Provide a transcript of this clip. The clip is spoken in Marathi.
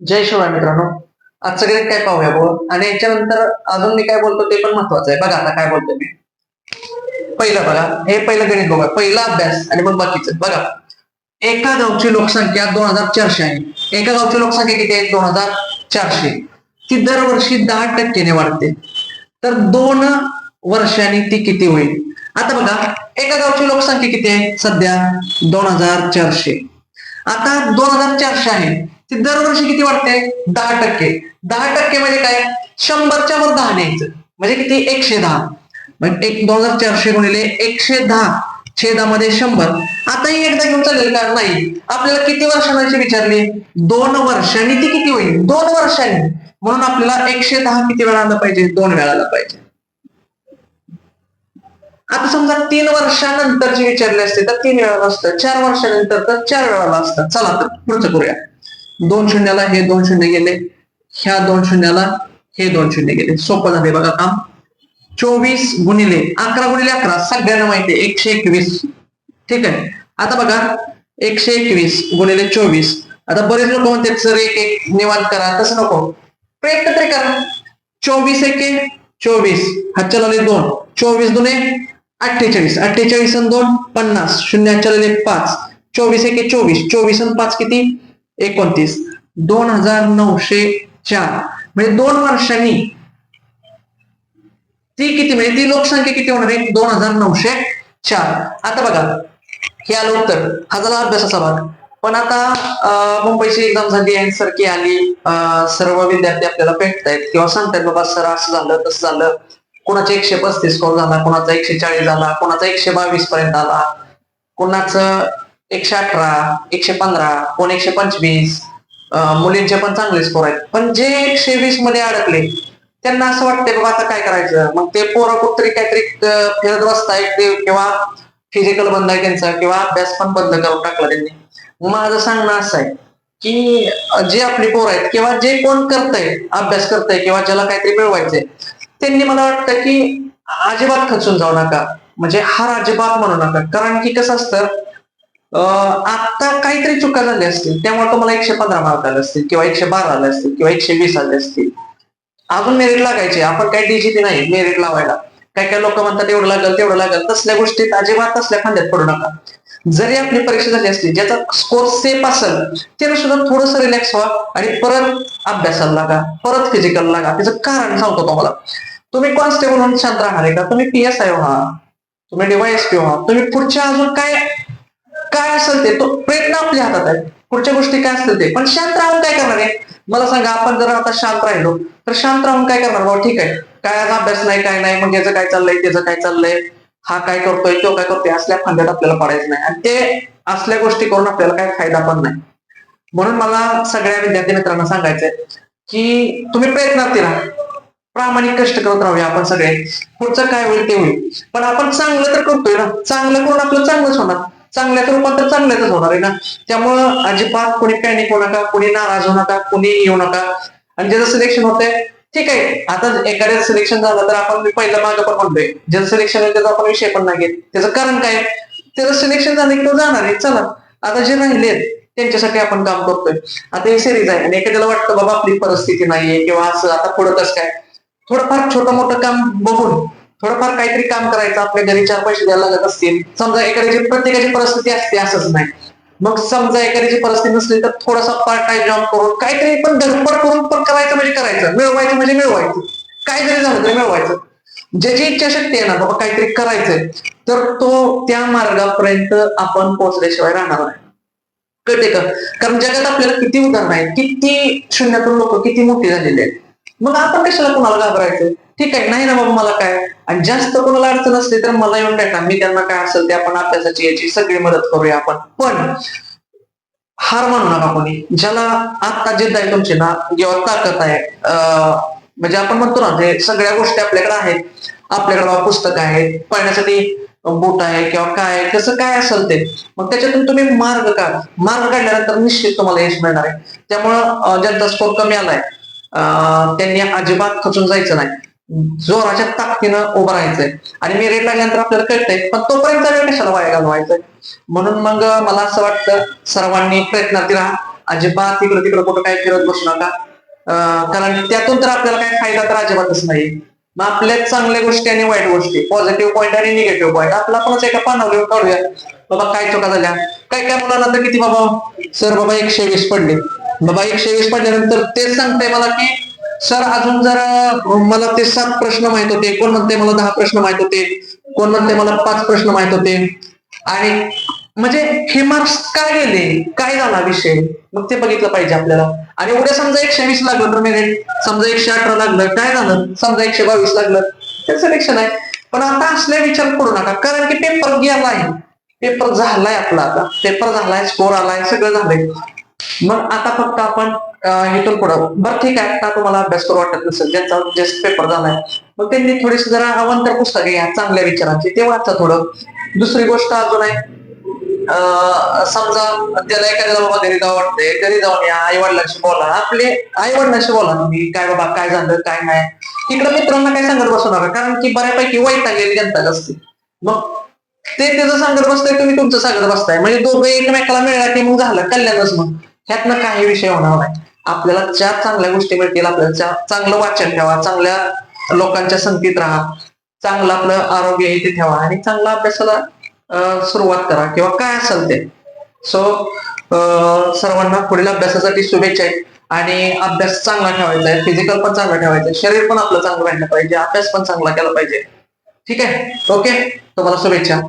जय शिवाय मित्रांनो आजचं सगळे काय पाहूया बोल आणि याच्यानंतर अजून मी काय बोलतो ते पण महत्वाचं आहे. बघा आता काय बोलतो मी. पहिलं बघा हे पहिलं गणित बघा पहिला अभ्यास आणि मग बाकीचं. बघा. एका गावची लोकसंख्या दोन हजार चारशे आहे. एका गावची लोकसंख्या किती आहे? दोन हजार चारशे. ती दरवर्षी दहा टक्क्याने वाढते. तर दोन वर्षांनी ती किती होईल? आता बघा एका गावची लोकसंख्या किती आहे? सध्या दोन हजार चारशे. आता दोन हजार चारशे आहे. ती दरवर्षी किती वाढते? दहा टक्के. दहा टक्के म्हणजे काय? शंभरच्या वर दहा न्यायचं. म्हणजे किती? एकशे दहा. म्हणजे एक दोन हजार चारशे गुणिले एकशे दहा. छेदामध्ये शंभर. आताही एकदा घेऊन चालेल का नाही. आपल्याला किती वर्षांची विचारली? दोन वर्षांनी ती किती होईल? दोन वर्षांनी. म्हणून आपल्याला एकशे दहा किती वेळा आला पाहिजे? दोन वेळा आला पाहिजे. आता समजा तीन वर्षानंतर जे विचारले असते तर तीन वेळा असतं चार वर्षानंतर तर चार वेळाला असतं चला तर पुढचं करूया. दोन शून्याला हे दोन शून्य गेले. ह्या दोन शून्याला हे दोन शून्य गेले. सोपं झाले बघा काम. चोवीस गुणिले अकरा गुणिले अकरा. सगळ्यांना माहिती आहे एकशे एकवीस. ठीक आहे? आता बघा एकशे एकवीस गुणिले चोवीस. आता बरेच लोक म्हणतात सर एक एक निवांत करा. तसं नको. प्रयत्न तरी करा. चोवीस एके चोवीस. हातच्या लावले दोन. चोवीस दोन अठ्ठेचाळीस. अठ्ठेचाळीस दोन पन्नास. शून्य हातच्या लावले पाच. चोवीस एके चोवीस. चोवीस आणि पाच किती? एकोणतीस. दोन हजार नऊशे चार. म्हणजे दोन वर्षांनी. ती किती? म्हणजे ती लोकसंख्या किती होणार आहे? दोन हजार नऊशे चार. आता बघा. हे आलं उत्तर. हा झाला अभ्यासाचा भाग. पण आता मुंबईची एक्झाम झाली आणि सारखी आली. सर्व विद्यार्थी आपल्याला भेटतायत. किंवा सांगतायत बाबा सर असं झालं तसं झालं. कोणाचा एकशे पस्तीस स्कोर झाला कोणाचा एकशे चाळीस झाला कोणाचा एकशे बावीस पर्यंत आला. कोणाचं एकशे अठरा एकशे पंधरा कोण एकशे पंचवीस मुलींचे पण चांगले स्कोर आहेत. पण जे एकशे वीसमध्ये अडकले त्यांना असं वाटतंय बाबा आता काय करायचं? मग ते पोरं कुठतरी काहीतरी फिरत बसतायत ते किंवा फिजिकल बंद आहे त्यांचा किंवा अभ्यास पण बंद करून टाकला त्यांनी. माझं सांगणं असं आहे की जे आपली पोरं आहेत किंवा जे कोण करतंय अभ्यास करतंय किंवा ज्याला काहीतरी मिळवायचंय त्यांनी मला वाटतं की अजिबात खचून जाऊ नका. म्हणजे हार अजिबात म्हणू नका. कारण की कसं असतं आता काहीतरी चुका झाल्या असतील. त्यामुळे तुम्हाला एकशे पंधरा मार्क आले असतील किंवा एकशे बारा आले असतील किंवा एकशे वीस आले असतील. अजून मेरिट लागायचे. आपण काही डीजीपी नाही मेरिट लावायला. काय काय लोक म्हणतात एवढं लागल तेवढं लागल. तसल्या गोष्टीत अजिबात तसल्या खांद्यात पडू नका. जरी आपली परीक्षा झाली असली ज्याचा स्कोर सेफ असेल त्याला सुद्धा थोडस रिलॅक्स व्हा आणि परत अभ्यासाला लागा परत फिजिकल लागा. त्याचं कारण सांगतो तुम्हाला. तुम्ही कॉन्स्टेबल म्हणून शांत राहणार आहे का? तुम्ही पी एस आय व्हा. तुम्ही डीवायएसपी व्हा. तुम्ही पुढच्या अजून काय काय असेल ते? तो प्रयत्न आपल्या हातात आहे. पुढच्या गोष्टी काय असतील ते? पण शांत राहून काय करणार आहे? मला सांगा आपण जर आता शांत राहिलो तर शांत राहून काय करणार? बाबा ठीक आहे. काय आज अभ्यास नाही काय नाही मग याचं काय चाललंय त्याचं काय चाललंय? हा काय करतोय तो काय करतोय? असल्या फांद्यात आपल्याला पडायचं नाही. आणि ते असल्या गोष्टी करून आपल्याला काय फायदा पण नाही. म्हणून मला सगळ्या विद्यार्थी मित्रांना सांगायचंय की तुम्ही प्रयत्नार्थी राहा. प्रामाणिक कष्ट करत राहूया आपण सगळे. पुढचं काय होईल ते होईल. पण आपण चांगलं तर करतोय ना. चांगलं करून आपलं चांगलंच होणार. चांगल्याचं रूपांतर चांगल्यातच होणार आहे ना. त्यामुळं अजिबात कोणी पॅनिक होऊ नका कोणी नाराज होऊ नका कोणी येऊ नका. आणि ज्याचं सिलेक्शन होतंय ठीक आहे. आता एखाद्याचं सिलेक्शन झालं तर आपण मी पहिलं पण म्हणतोय. ज्याचं सिलेक्शन आहे त्याचा आपण विषय पण नाही घेत. त्याचं कारण काय? त्याचं सिलेक्शन झालं की तो जाणार आहे. चला. आता जे राहिलेत त्यांच्यासाठी आपण काम करतोय. आता ही सिरीज आहे आणि एखाद्याला वाटतं बाबा आपली परिस्थिती नाहीये किंवा असं. आता पुढं कसं काय? थोडंफार छोटं मोठं काम बघून थोडंफार काहीतरी काम करायचं आपल्या घरी चार पैसे द्यायला लागत असतील. समजा एखाद्याची प्रत्येकाची परिस्थिती असते असंच नाही. मग समजा एखाद्याची परिस्थिती नसली तर थोडासा पार्ट टाइम जॉब करून काहीतरी पण धडपड करून पण करायचं म्हणजे करायचं. मिळवायचं म्हणजे मिळवायचं. काय जरी झालं तरी मिळवायचं. ज्याची इच्छाशक्ती आहे ना बाबा काहीतरी करायचंय तर तो त्या मार्गापर्यंत आपण पोहोचल्याशिवाय राहणार नाही. कळते का? कारण जगात आपल्याला किती उदाहरण आहेत किती शून्यातून लोक किती मोठी झालेली आहेत. मग आपण कशाला कोणाला घाबरायचं? ठीक आहे नाही ना बाबा मला काय? आणि जास्त कोणाला अडचण असली तर मला येऊन भेटा. मी त्यांना काय असेल ते आपण अभ्यासाची याची सगळी मदत करूया आपण. पण हार मानू नका कोणी. ज्याला आता जिद्द आहे तुमची ना किंवा ताकद आहे म्हणजे आपण म्हणतो ना ते सगळ्या गोष्टी आपल्याकडे आहेत आपल्याकडे बाबा पुस्तक आहेत पळण्यासाठी बूट आहे किंवा काय आहे, कसं काय असेल ते मग त्याच्यातून तुम्ही मार्ग काढ. मार्ग काढल्यानंतर निश्चित तुम्हाला यश मिळणार आहे. त्यामुळं ज्यांचा स्कोर कमी आलाय त्यांनी अजिबात खचून जायचं नाही. जोराच्या ताकदीनं उभं राहायचंय. आणि मेरिट लागल्यानंतर आपल्याला कळतंय पण तोपर्यंत वेळ कशाला वाया घालवायचंय? म्हणून मग मला असं वाटतं सर्वांनी प्रयत्नार्थी राहा. अजिबात तिकडं तिकडं कुठं काय फिरत बसू नका. कारण त्यातून तर आपल्याला काय फायदा तर अजिबातच नाही. मग आपल्या चांगल्या गोष्टी आणि वाईट गोष्टी पॉझिटिव्ह पॉईंट आणि निगेटिव्ह पॉईंट आपला आपणच एका पानावर काढूया. बाबा काय चुका झाल्या? काय काय मुलांना तर किती बाबा? सर बाबा एकशे वीस पडले. बाबा एकशे वीस पडल्यानंतर तेच सांगताय मला की सर अजून जर मला ते सात प्रश्न माहीत होते. कोण म्हणते मला दहा प्रश्न माहीत होते. कोण म्हणते मला पाच प्रश्न माहीत होते. आणि म्हणजे हे मार्क्स काय गेले? काय झाला विषय? मग ते बघितलं पाहिजे आपल्याला. आणि उद्या समजा एकशे वीस लागलं तर मेरिट समजा एकशे अठरा लागलं काय झालं? समजा एकशे बावीस लागलं ते सिलेक्शन आहे. पण आता असल्या विचार करू नका कारण की पेपर गेलाय. पेपर झालाय आपला आता. पेपर झालाय स्कोर आलाय सगळं झालंय. मग आता फक्त आपण इथून पुढं. बरं ठीक आहे. का तुम्हाला अभ्यास करू वाटत नसेल. ज्यांचा जस्ट पेपर झालाय. मग त्यांनी थोडीशी जरा अवंतर पुस्तके घ्या. चांगल्या विचारांची. ते वाचा थोडं. दुसरी गोष्ट अजून आहे. समजा त्याला एखाद्या बाबा घरी जाऊ वाटतंय. घरी जाऊन या. आई वडिलांशी बोला. आपले आई वडिलांशी बोला तुम्ही. काय बाबा काय झालं काय नाही. तिकडे मित्रांना काय सांगत बसू नका. कारण की बऱ्यापैकी वाईट आलेली जनता असते. मग ते त्याचं सांगत बसताय तुम्ही तुमचं सांगत बसताय. म्हणजे दोघं एकमेकाला मिळाला की मग झालं. कल्याणच मग. ह्यातनं काही विषय होणार नाही. आपल्याला ज्या चांगल्या गोष्टी मिळतील आपल्याला चांगलं वाचन ठेवा चांगल्या लोकांच्या संगतीत राहा चांगलं आपलं आरोग्य इथे ठेवा आणि चांगला अभ्यासाला सुरुवात करा किंवा काय असेल ते. सो सर्वांना पुढील अभ्यासासाठी शुभेच्छा आहेत आणि अभ्यास चांगला ठेवायचा आहे फिजिकल पण चांगला ठेवायचं आहे शरीर पण आपलं चांगलं राहिलं पाहिजे अभ्यास पण चांगला केला पाहिजे. ठीक आहे? ओके तुम्हाला शुभेच्छा.